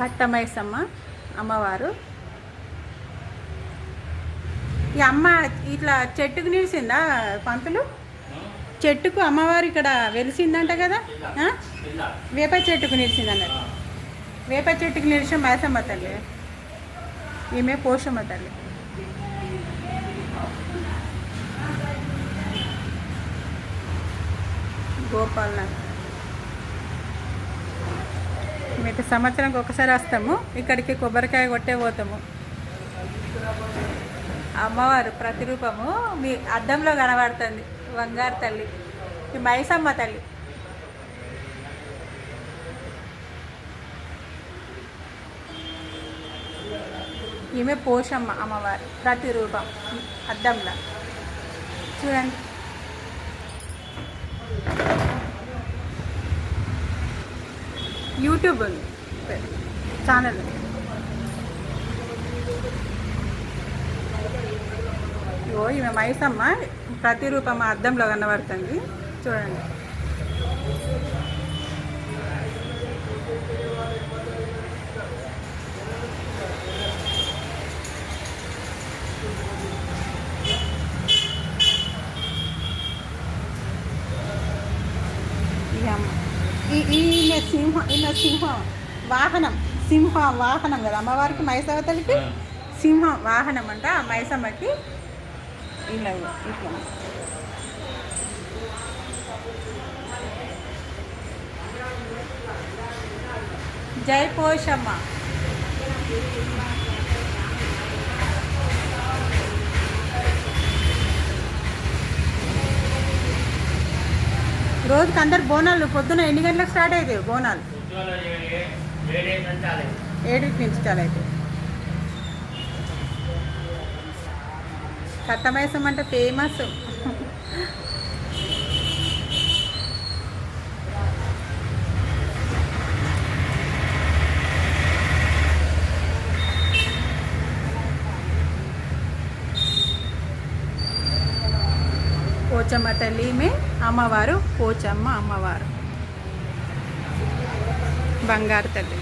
కట్టమైసమ్మ అమ్మవారు. ఈ అమ్మ ఇట్లా చెట్టుకు నిలిచిందా పంతులు? చెట్టుకు అమ్మవారు ఇక్కడ వెలిసిందంట కదా? వేప చెట్టుకు నిలిచిందన్నారు వేప చెట్టుకు నిలిచిన మైసమ్మ తల్లి. ఈమె పోషమ్మ తల్లి. గోపాలనాథ్ ఇక సంవత్సరానికి ఒకసారి వస్తాము. ఇక్కడికి కొబ్బరికాయ కొట్టే పోతాము. అమ్మవారు ప్రతిరూపము. మీ అద్దంలో కనబడుతుంది. బంగారు తల్లి. ఈ మైసమ్మ తల్లి. ఈమె పోషమ్మ అమ్మవారు. ప్రతిరూపం. అద్దంలో. చూడండి. యూట్యూబ్ ఉంది. ఛానల్ ఓ ఈమె మైసమ్మ ప్రతిరూపం అద్దంలో కనబడుతుంది. చూడండి. ఈ ఈ ఈమె సింహం ఈమె సింహం. వాహనం సింహం వాహనం కదా. అమ్మవారికి మైసవతలకి సింహం వాహనం అంట ఆ మైసమ్మకి ఇలా ఇట్లా జై పోషమ్మ. రోజుకి అందరు బోనాలు పొద్దున ఎన్ని గంటలకు స్టార్ట్ అవుతాయి బోనాలు? ఏడింటి నుంచి చాలా అయితే కట్టమైసం అంటే ఫేమస్. పోచమ్మ తల్లి మే అమ్మవారు పోచమ్మ అమ్మవారు. బంగారు తల్లి.